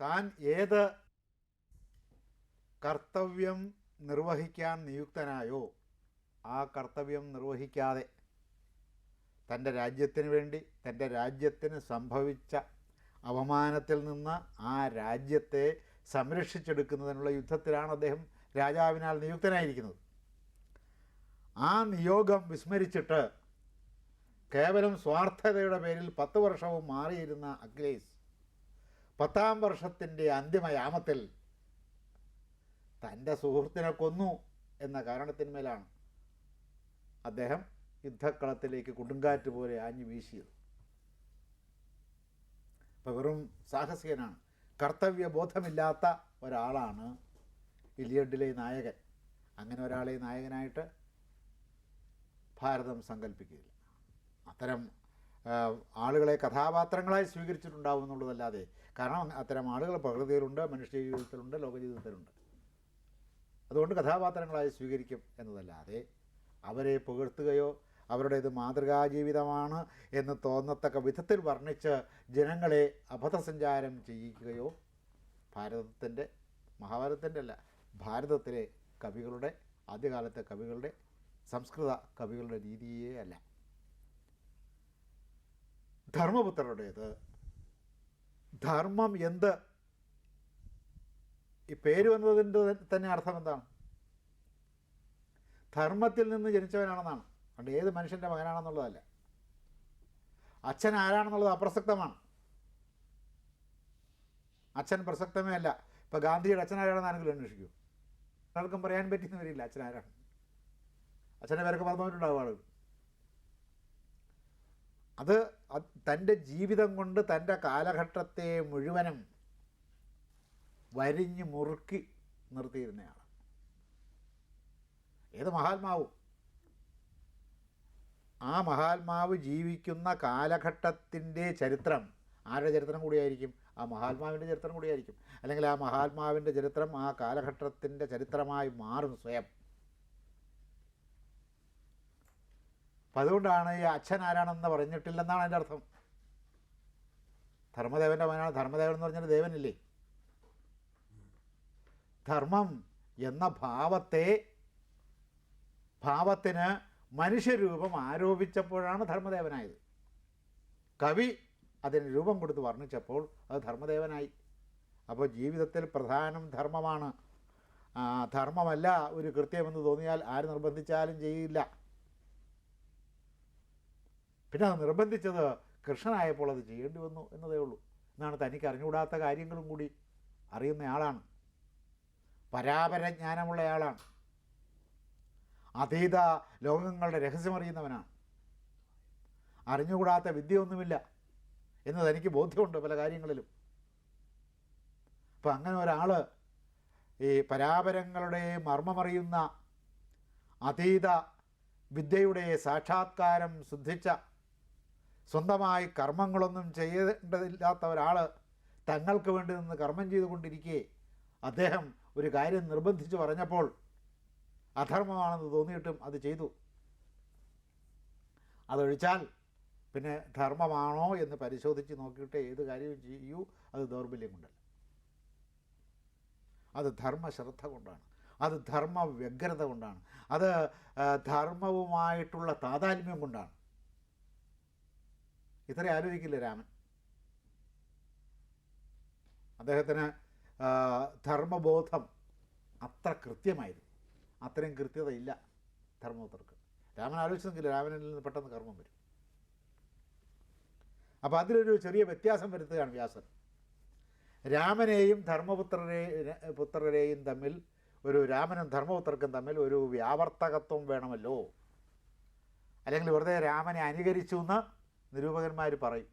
താൻ ഏത് കർത്തവ്യം നിർവഹിക്കാൻ നിയുക്തനായോ ആ കർത്തവ്യം നിർവഹിക്കാതെ തന്റെ രാജ്യത്തിന് വേണ്ടി തന്റെ രാജ്യത്തിന് സംഭവിച്ച അവമാനത്തിൽ നിന്ന് ആ രാജ്യത്തെ സംരക്ഷിച്ചെടുക്കുന്നതിനുള്ള യുദ്ധത്തിലാണ് അദ്ദേഹം രാജാവിനാൽ നിയുക്തനായിരിക്കുന്നത്. ആ നിയോഗം വിസ്മരിച്ചിട്ട് കേവലം സ്വാർത്ഥതയുടെ പേരിൽ പത്ത് വർഷവും മാറിയിരുന്ന അഖിലേഷ് പത്താം വർഷത്തിന്റെ അന്തിമയാമത്തിൽ തന്റെ സുഹൃത്തിനെ കൊന്നു എന്ന കാരണത്തിന്മേലാണ് അദ്ദേഹം യുദ്ധക്കളത്തിലേക്ക് കൊടുങ്കാറ്റ് പോലെ ആഞ്ഞു വീശിയത്. അപ്പോൾ വെറും സാഹസികനാണ്. കർത്തവ്യബോധമില്ലാത്ത ഒരാളാണ് ഇലിയഡിലെ നായകൻ. അങ്ങനെ ഒരാളെ നായകനായിട്ട് ഭാരതം സങ്കല്പിക്കുകയില്ല അത്തരം ആളുകളെ കഥാപാത്രങ്ങളായി സ്വീകരിച്ചിട്ടുണ്ടാവും എന്നുള്ളതല്ലാതെ കാരണം അത്തരം ആളുകൾ പ്രകൃതിയിലുണ്ട് മനുഷ്യ ജീവിതത്തിലുണ്ട് ലോകജീവിതത്തിലുണ്ട്. അതുകൊണ്ട് കഥാപാത്രങ്ങളായി സ്വീകരിക്കും എന്നതല്ലാതെ അവരെ പുകഴ്ത്തുകയോ അവരുടേത് മാതൃകാ ജീവിതമാണ് എന്ന് തോന്നത്തക്ക വിധത്തിൽ വർണിച്ച് ജനങ്ങളെ അബദ്ധസഞ്ചാരം ചെയ്യിക്കുകയോ ഭാരതത്തിന്റെ മഹാഭാരതത്തിന്റെ അല്ല ഭാരതത്തിലെ കവികളുടെ ആദ്യകാലത്തെ കവികളുടെ സംസ്കൃത കവികളുടെ രീതിയേ അല്ല. ധർമ്മപുത്രരുടേത് ധർമ്മം എന്ത്? ഈ പേര് വന്നതിന്റെ തന്നെ അർത്ഥം എന്താണ്? ധർമ്മത്തിൽ നിന്ന് ജനിച്ചവനാണെന്നാണ്. അതുകൊണ്ട് ഏത് മനുഷ്യന്റെ മകനാണെന്നുള്ളതല്ല. അച്ഛൻ ആരാണെന്നുള്ളത് അപ്രസക്തമാണ്. അച്ഛൻ പ്രസക്തമേ അല്ല. ഇപ്പോൾ ഗാന്ധിയുടെ അച്ഛൻ ആരാണെന്ന് ആരെങ്കിലും അന്വേഷിക്കൂ. ആർക്കും പറയാൻ വരില്ല അച്ഛൻ ആരാണ്. അച്ഛന്റെ പേരൊക്കെ പറഞ്ഞിട്ടുണ്ടാവും ആളുകൾ. അത് തന്റെ ജീവിതം കൊണ്ട് തന്റെ കാലഘട്ടത്തെ മുഴുവനും വരിഞ്ഞ് മുറുക്കി നിർത്തിയിരുന്നയാളാണ് ഏത് മഹാത്മാവും? ആ മഹാത്മാവ് ജീവിക്കുന്ന കാലഘട്ടത്തിന്റെ ചരിത്രം ആരുടെ ചരിത്രം കൂടിയായിരിക്കും? ആ മഹാത്മാവിന്റെ ചരിത്രം കൂടിയായിരിക്കും. അല്ലെങ്കിൽ ആ മഹാത്മാവിന്റെ ചരിത്രം ആ കാലഘട്ടത്തിന്റെ ചരിത്രമായി മാറും സ്വയം. അപ്പം അതുകൊണ്ടാണ് ഈ അച്ഛൻ ആരാണെന്ന് പറഞ്ഞിട്ടില്ലെന്നാണ് എന്റെ അർത്ഥം. ധർമ്മദേവന്റെ മകനാണ്. ധർമ്മദേവൻ എന്ന് പറഞ്ഞാൽ ദേവനില്ലേ? ധർമ്മം എന്ന ഭാവത്തെ ഭാവത്തിന് മനുഷ്യരൂപം ആരോപിച്ചപ്പോഴാണ് ധർമ്മദേവനായത്. കവി അതിന് രൂപം കൊടുത്ത് വർണിച്ചപ്പോൾ അത് ധർമ്മദേവനായി. അപ്പോൾ ജീവിതത്തിൽ പ്രധാനം ധർമ്മമാണ്. ധർമ്മമല്ല ഒരു കൃത്യമെന്ന് തോന്നിയാൽ ആര് നിർബന്ധിച്ചാലും ചെയ്യില്ല. പിന്നെ അത് നിർബന്ധിച്ചത് കൃഷ്ണനായപ്പോൾ അത് ചെയ്യേണ്ടി വന്നു എന്നതേ ഉള്ളൂ. എന്നാണ് തനിക്ക് അറിഞ്ഞുകൂടാത്ത കാര്യങ്ങളും കൂടി അറിയുന്നയാളാണ് പരാപരജ്ഞാനമുള്ളയാളാണ് അതീത ലോകങ്ങളുടെ രഹസ്യമറിയുന്നവനാണ് അറിഞ്ഞുകൂടാത്ത വിദ്യയൊന്നുമില്ല എന്ന് തനിക്ക് ബോധ്യമുണ്ട് പല കാര്യങ്ങളിലും. അപ്പം അങ്ങനെ ഒരാൾ ഈ പരാപരങ്ങളുടെ മർമ്മമറിയുന്ന അതീത വിദ്യയുടെ സാക്ഷാത്കാരം സിദ്ധിച്ച സ്വന്തമായി കർമ്മങ്ങളൊന്നും ചെയ്യേണ്ടതില്ലാത്ത ഒരാൾ തങ്ങൾക്ക് വേണ്ടി നിന്ന് കർമ്മം ചെയ്തുകൊണ്ടിരിക്കെ. അദ്ദേഹം ഒരു കാര്യം നിർബന്ധിച്ച് പറഞ്ഞപ്പോൾ അധർമ്മമാണെന്ന് തോന്നിയിട്ടും അത് ചെയ്തു. അതൊഴിച്ചാൽ പിന്നെ ധർമ്മമാണോ എന്ന് പരിശോധിച്ച് നോക്കിയിട്ട് ഏത് കാര്യവും ചെയ്യൂ. അത് ദൗർബല്യം കൊണ്ടല്ല. അത് ധർമ്മശ്രദ്ധ കൊണ്ടാണ്. അത് ധർമ്മ വ്യഗ്രത കൊണ്ടാണ്. അത് ധർമ്മവുമായിട്ടുള്ള താതാത്മ്യം കൊണ്ടാണ്. ഇത്ര ആലോചിക്കില്ല രാമൻ? അദ്ദേഹത്തിന് ധർമ്മബോധം അത്ര കൃത്യമായിരുന്നു. അത്രയും കൃത്യതയില്ല ധർമ്മപുത്രർക്ക് രാമൻ ആലോചിച്ചെങ്കിൽ രാമനിൽ നിന്ന് പെട്ടെന്ന് കർമ്മം വരും. അപ്പോൾ അതിലൊരു ചെറിയ വ്യത്യാസം വരുത്തുകയാണ് വ്യാസൻ. രാമനെയും ധർമ്മപുത്രരെ പുത്രരെയും തമ്മിൽ ഒരു രാമനും ധർമ്മപുത്രർക്കും തമ്മിൽ ഒരു വ്യാവർത്തകത്വം വേണമല്ലോ? അല്ലെങ്കിൽ വെറുതെ രാമനെ അനുകരിച്ചു എന്ന് നിരൂപകന്മാർ പറയും.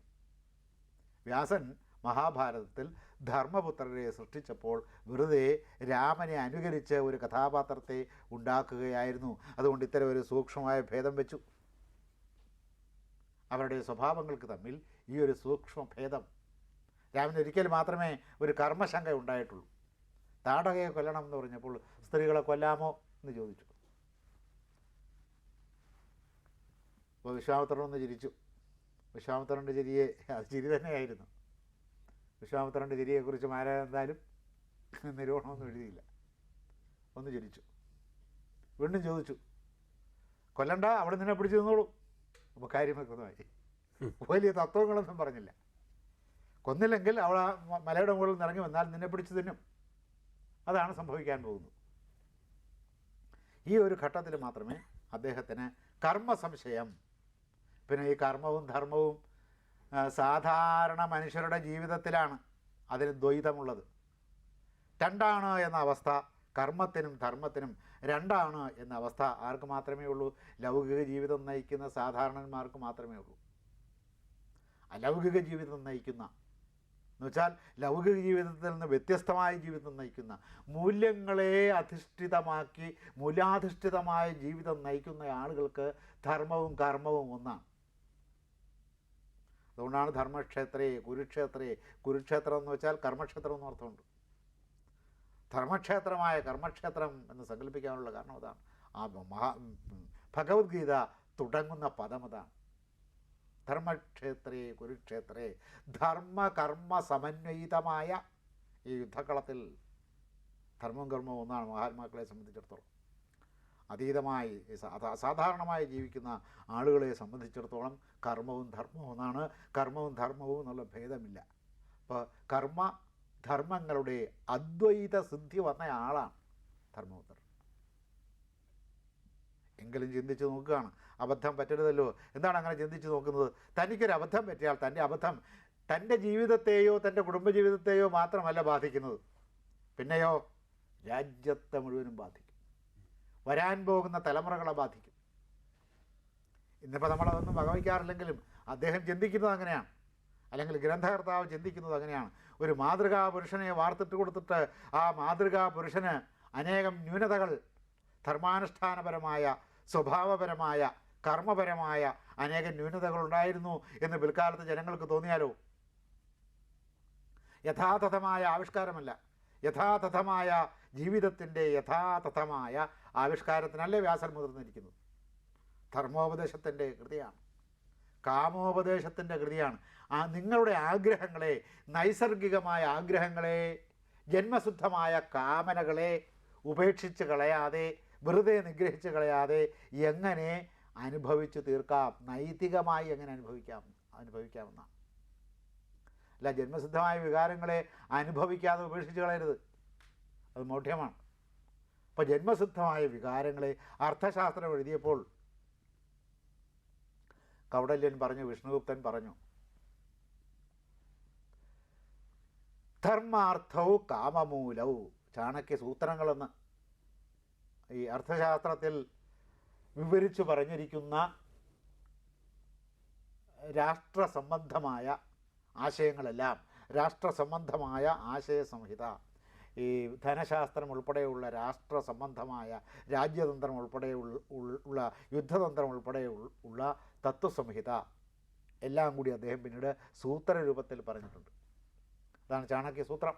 വ്യാസൻ മഹാഭാരതത്തിൽ ധർമ്മപുത്രരെ സൃഷ്ടിച്ചപ്പോൾ വെറുതെ രാമനെ അനുകരിച്ച് ഒരു കഥാപാത്രത്തെ ഉണ്ടാക്കുകയായിരുന്നു. അതുകൊണ്ട് ഇത്തരം ഒരു സൂക്ഷ്മമായ ഭേദം വെച്ചു. അവരുടെ സ്വഭാവങ്ങൾക്ക് തമ്മിൽ ഈ ഒരു സൂക്ഷ്മ ഭേദം. രാമന് ഒരിക്കൽ മാത്രമേ ഒരു കർമ്മശങ്ക ഉണ്ടായിട്ടുള്ളൂ. താടകയെ കൊല്ലണം എന്ന് പറഞ്ഞപ്പോൾ സ്ത്രീകളെ കൊല്ലാമോ എന്ന് ചോദിച്ചു. അപ്പോൾ വിശ്വാമിത്രനൊന്ന് ചിരിച്ചു. വിശ്വാമിത്രന്റെ ചിരിയെ അത് ചിരി തന്നെയായിരുന്നു. വിശ്വാമിത്രന്റെ ചിരിയെക്കുറിച്ച് മാര എന്തായാലും നിരൂപണമൊന്നും എഴുതിയില്ല. ഒന്ന് ചിരിച്ചു. വീണ്ടും ചോദിച്ചു കൊല്ലണ്ട അവിടെ നിന്നെ പിടിച്ചു നിന്നോളൂ. അപ്പോൾ കാര്യം വ്യക്തമായി. വലിയ തത്വങ്ങളൊന്നും പറഞ്ഞില്ല. കൊന്നില്ലെങ്കിൽ അവൾ ആ മലയുടെ മുകളിൽ നിന്ന് ഇറങ്ങി വന്നാൽ നിന്നെ പിടിച്ചു തിന്നും. അതാണ് സംഭവിക്കാൻ പോകുന്നത്. ഈ ഒരു ഘട്ടത്തിൽ മാത്രമേ അദ്ദേഹത്തിന് കർമ്മ സംശയം പിന്നെ ഈ കർമ്മവും ധർമ്മവും സാധാരണ മനുഷ്യരുടെ ജീവിതത്തിലാണ് അതിന് ദ്വൈതമുള്ളത്. രണ്ടാണ് എന്ന അവസ്ഥ കർമ്മത്തിനും ധർമ്മത്തിനും രണ്ടാണ് എന്ന അവസ്ഥ ആർക്ക് മാത്രമേ ഉള്ളൂ? ലൗകിക ജീവിതം നയിക്കുന്ന സാധാരണന്മാർക്ക് മാത്രമേ ഉള്ളൂ. അലൗകിക ജീവിതം നയിക്കുന്ന എന്നുവെച്ചാൽ ലൗകിക ജീവിതത്തിൽ നിന്ന് വ്യത്യസ്തമായ ജീവിതം നയിക്കുന്ന മൂല്യങ്ങളെ അധിഷ്ഠിതമാക്കി മൂല്യാധിഷ്ഠിതമായ ജീവിതം നയിക്കുന്ന ആളുകൾക്ക് ധർമ്മവും കർമ്മവും ഒന്നാണ്. അതുകൊണ്ടാണ് ധർമ്മക്ഷേത്രേ കുരുക്ഷേത്രേ. കുരുക്ഷേത്രം എന്ന് വെച്ചാൽ കർമ്മക്ഷേത്രം എന്ന് അർത്ഥമുണ്ട്. ധർമ്മക്ഷേത്രമായ കർമ്മക്ഷേത്രം എന്ന് സങ്കല്പിക്കാനുള്ള കാരണം അതാണ്. ആ മഹാ ഭഗവത്ഗീത തുടങ്ങുന്ന പദം അതാണ്. ധർമ്മക്ഷേത്രേ കുരുക്ഷേത്രേ ധർമ്മ കർമ്മ സമന്വയിതമായ ഈ യുദ്ധക്കളത്തിൽ ധർമ്മം കർമ്മം ഒന്നാണ് മഹാത്മാക്കളെ സംബന്ധിച്ചിടത്തോളം. അതീതമായി സാധാരണമായി ജീവിക്കുന്ന ആളുകളെ സംബന്ധിച്ചിടത്തോളം കർമ്മവും ധർമ്മവും എന്നാണ് കർമ്മവും ധർമ്മവും എന്നുള്ള ഭേദമില്ല. അപ്പോൾ കർമ്മ ധർമ്മങ്ങളുടെ അദ്വൈത സിദ്ധി വന്ന ആളാണ് ധർമ്മപുത്രൻ. എങ്കിലും ചിന്തിച്ച് നോക്കുകയാണ് അബദ്ധം പറ്റരുതല്ലോ. എന്താണ് അങ്ങനെ ചിന്തിച്ച് നോക്കുന്നത്? തനിക്കൊരു അബദ്ധം പറ്റിയാൽ തന്റെ അബദ്ധം തന്റെ ജീവിതത്തെയോ തന്റെ കുടുംബജീവിതത്തെയോ മാത്രമല്ല ബാധിക്കുന്നത്. പിന്നെയോ രാജ്യത്തെ മുഴുവനും ബാധിക്കും. വരാൻ പോകുന്ന തലമുറകളെ ബാധിക്കും. ഇന്നിപ്പോൾ നമ്മളതൊന്നും വകവയ്ക്കാറില്ലെങ്കിലും അദ്ദേഹം ചിന്തിക്കുന്നത് അങ്ങനെയാണ്. അല്ലെങ്കിൽ ഗ്രന്ഥകർത്താവ് ചിന്തിക്കുന്നത് അങ്ങനെയാണ്. ഒരു മാതൃകാ പുരുഷനെ വാർത്തിട്ട് കൊടുത്തിട്ട് ആ മാതൃകാ പുരുഷന് അനേകം ന്യൂനതകൾ ധർമാനുഷ്ഠാനപരമായ സ്വഭാവപരമായ കർമ്മപരമായ അനേകം ന്യൂനതകൾ ഉണ്ടായിരുന്നു എന്ന് പിൽക്കാലത്ത് ജനങ്ങൾക്ക് തോന്നിയാലോ? യഥാതഥമായ ആവിഷ്കാരമല്ല. യഥാതഥമായ ജീവിതത്തിന്റെ യഥാതഥമായ ആവിഷ്കാരത്തിനല്ലേ വ്യാസൻ മുതിർന്നിരിക്കുന്നത്? ധർമ്മോപദേശത്തിന്റെ കൃതിയാണ്. കാമോപദേശത്തിന്റെ കൃതിയാണ്. ആ നിങ്ങളുടെ ആഗ്രഹങ്ങളെ നൈസർഗികമായ ആഗ്രഹങ്ങളെ ജന്മശുദ്ധമായ കാമനകളെ ഉപേക്ഷിച്ച് കളയാതെ വെറുതെ നിഗ്രഹിച്ച് കളയാതെ എങ്ങനെ അനുഭവിച്ചു തീർക്കാം? നൈതികമായി എങ്ങനെ അനുഭവിക്കാം? അനുഭവിക്കാമെന്നാണ്. അല്ല ജന്മസിദ്ധമായ വികാരങ്ങളെ അനുഭവിക്കാതെ ഉപേക്ഷിച്ച് കളയരുത്. അത് മൗഢ്യമാണ്. അപ്പോൾ ജന്മസിദ്ധമായ വികാരങ്ങളെ അർത്ഥശാസ്ത്രം എഴുതിയപ്പോൾ കൗടല്യൻ പറഞ്ഞു വിഷ്ണുഗുപ്തൻ പറഞ്ഞു ധർമാർത്ഥവും കാമമൂലവും ചാണക്യ സൂത്രങ്ങളെന്ന് ഈ അർത്ഥശാസ്ത്രത്തിൽ വിവരിച്ചു പറഞ്ഞിരിക്കുന്ന രാഷ്ട്രസംബന്ധമായ ആശയങ്ങളെല്ലാം രാഷ്ട്രസംബന്ധമായ ആശയ സംഹിത ഈ ധനശാസ്ത്രം ഉൾപ്പെടെയുള്ള രാഷ്ട്ര സംബന്ധമായ രാജ്യതന്ത്രം ഉൾപ്പെടെ ഉൾ- ഉൾ- ഉള്ള യുദ്ധതന്ത്രം ഉൾപ്പെടെ ഉള്ള തത്വസംഹിത എല്ലാം കൂടി അദ്ദേഹം പിന്നീട് സൂത്രരൂപത്തിൽ പറഞ്ഞിട്ടുണ്ട്. അതാണ് ചാണക്യ സൂത്രം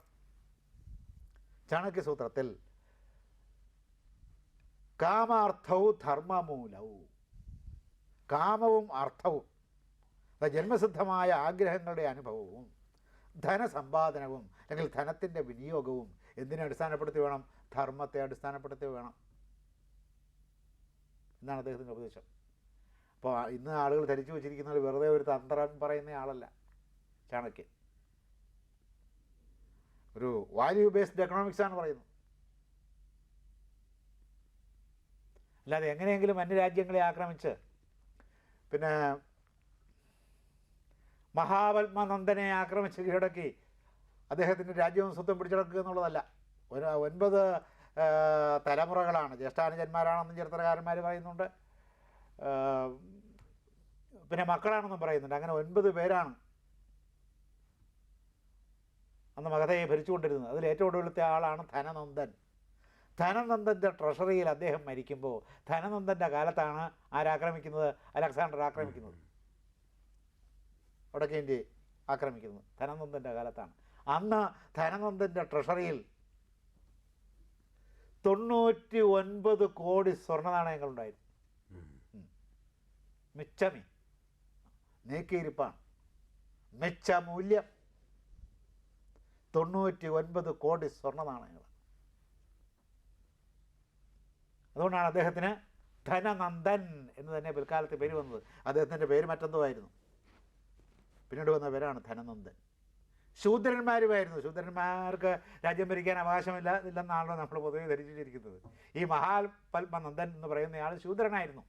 ചാണക്യ സൂത്രത്തിൽ കാമാർത്ഥവും ധർമ്മമൂലവും കാമവും അർത്ഥവും ജന്മസിദ്ധമായ ആഗ്രഹങ്ങളുടെ അനുഭവവും ധനസമ്പാദനവും അല്ലെങ്കിൽ ധനത്തിന്റെ വിനിയോഗവും എന്തിനെ അടിസ്ഥാനപ്പെടുത്തി വേണം? ധർമ്മത്തെ അടിസ്ഥാനപ്പെടുത്തി വേണം. എന്നാണ് അദ്ദേഹത്തിന്റെ ഉപദേശം. അപ്പോൾ ഇന്ന് ആളുകൾ ധരിച്ചു വച്ചിരിക്കുന്നത് വെറുതെ ഒരു തന്ത്രം പറയുന്ന ആളല്ല. ചാണക്യൻ. ഒരു വാല്യൂ ബേസ്ഡ് എക്കണോമിക്സ് ആണ് പറയുന്നത്. അല്ലാതെ എങ്ങനെയെങ്കിലും അന്യരാജ്യങ്ങളെ ആക്രമിച്ച് പിന്നെ മഹാപത്മനന്ദനെ ആക്രമിച്ച് കീഴടക്കി. അദ്ദേഹത്തിന്റെ രാജ്യവും സ്വത്തും പിടിച്ചെടുക്കുക എന്നുള്ളതല്ല. ഒരു ഒൻപത് തലമുറകളാണ്. ജ്യേഷ്ഠാനുജന്മാരാണെന്നും ചരിത്രകാരന്മാർ പറയുന്നുണ്ട്. പിന്നെ മക്കളാണെന്നും പറയുന്നുണ്ട്. അങ്ങനെ ഒൻപത് പേരാണ് അന്ന് മഗധയെ ഭരിച്ചുകൊണ്ടിരുന്നത്. അതിൽ ഏറ്റവും ഒടുവിലത്തെ ആളാണ് ധനനന്ദൻ. ധനനന്ദന്റെ ട്രഷറിയിൽ അദ്ദേഹം മരിക്കുമ്പോൾ ധനനന്ദന്റെ കാലത്താണ് ആരാക്രമിക്കുന്നത്? അലക്സാണ്ടർ ആക്രമിക്കുന്നത്. വടക്കേ ഇന്ത്യയെ ആക്രമിക്കുന്നത്. ധനനന്ദന്റെ കാലത്താണ്. അന്ന് ധനനന്ദന്റെ ട്രഷറിയിൽ തൊണ്ണൂറ്റി ഒൻപത് കോടി സ്വർണ നാണയങ്ങളുണ്ടായിരുന്നു മിച്ചമി. നീക്കിയിരിപ്പാണ്. മിച്ച മൂല്യം തൊണ്ണൂറ്റി ഒൻപത് കോടി സ്വർണ നാണയങ്ങൾ അതുകൊണ്ടാണ് അദ്ദേഹത്തിന് ധനനന്ദൻ എന്ന് തന്നെ പിൽക്കാലത്ത് പേര് വന്നത്. അദ്ദേഹത്തിന്റെ പേര് മറ്റെന്തോ ആയിരുന്നു. പിന്നീട് വന്നവരാണ് ധനനന്ദൻ. ശൂദ്രന്മാരുമായിരുന്നു. ശൂദ്രന്മാർക്ക് രാജ്യം ഭരിക്കാൻ അവകാശമില്ല ഇല്ലെന്നാണല്ലോ നമ്മൾ പൊതുവെ ധരിച്ചിരിക്കുന്നത്. ഈ മഹാൽ പത്മനന്ദൻ എന്ന് പറയുന്നയാൾ ശൂദ്രനായിരുന്നു.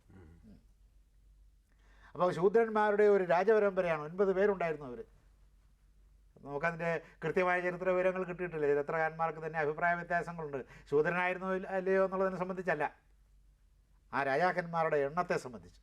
അപ്പോൾ ശൂദ്രന്മാരുടെ ഒരു രാജപരമ്പരയാണ്. ഒൻപത് പേരുണ്ടായിരുന്നു അവർ നമുക്കതിന്റെ കൃത്യമായ ചരിത്ര വിവരങ്ങൾ കിട്ടിയിട്ടില്ല? ചരിത്രകാരന്മാർക്ക് തന്നെ അഭിപ്രായ വ്യത്യാസങ്ങളുണ്ട്. ശൂദ്രനായിരുന്നോ അല്ലയോ എന്നുള്ളതിനെ സംബന്ധിച്ചല്ല. ആ രാജാക്കന്മാരുടെ എണ്ണത്തെ സംബന്ധിച്ച്.